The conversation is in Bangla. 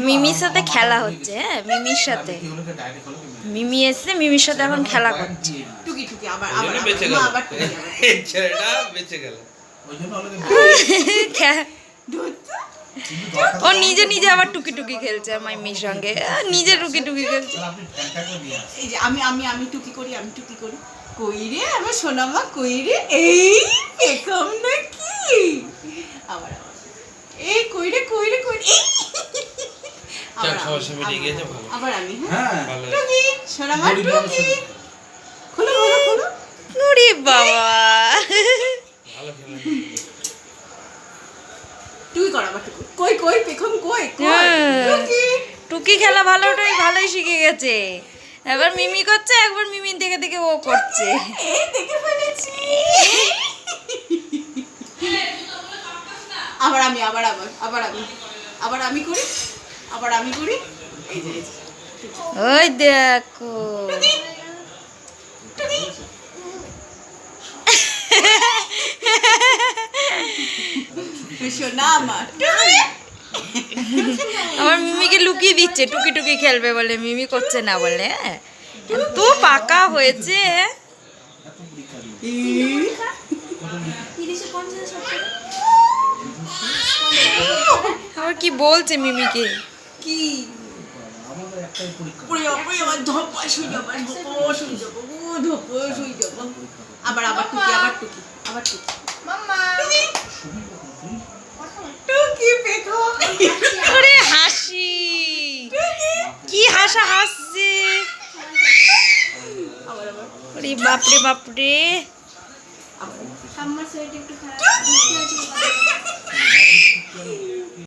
মিমির সাথে খেলা হচ্ছে হ্যাঁ মিমির সাথে। মিমি এসছে মিমির সাথে এখন খেলা করছে। টুকি আবার আবার বেঁচে গেল। ছেলেটা বেঁচে গেল। ও নিজে নিজে আবার টুকি টুকি খেলছে মাইমির সঙ্গে। আহ, নিজে টুকি টুকি খেলছে। এই যে আমি আমি আমি টুকি করি আমি টুকি করি। কই রে আমার সোনামা কই রে? এই পেখম নাকি আবার আবার এই কই রে কই রে কই রে এই। আবার, যাক, সমস্যা আবার, মিটিয়ে গিয়েছে, আবার, ভালো। আবার আমি হ্যাঁ হ্যাঁ ভালো টুকি সোনামা গরিব মানুষের- টুকি খোলো খোলো খোলো ওরে বাবা। ভালো খেলা। টুকি কর আবার কই কই পেখম কই কই? হ্যাঁ। টুকি? টুকি খেলা ভালোটাই ভালোই শিখে গেছে। এবার মিমি করছে একবার মিমি দেখে দেখে ও করছে। এই দেখে ফেলেছি। আবার আমি আবার আবার আবার আমি। আবার আমি করি আবার আমি করি এই যে ওই দেখো। আমার। আমার মিমিকে লুকিয়ে দিচ্ছে টুকি টুকি খেলবে বলে মিমি করছে না বলে হ্যাঁ। এত পাকা হয়েছে। আবার কি বলছে মিমিকে? কি? আবার আবার টুকি আবার টুকি আবার টুকি। টুকি? ওরে হাসি! কি হাসা হাসছে? আবার আবার। ওরে বাপরে বাপরে! আমার শরীরটা একটু খারাপ।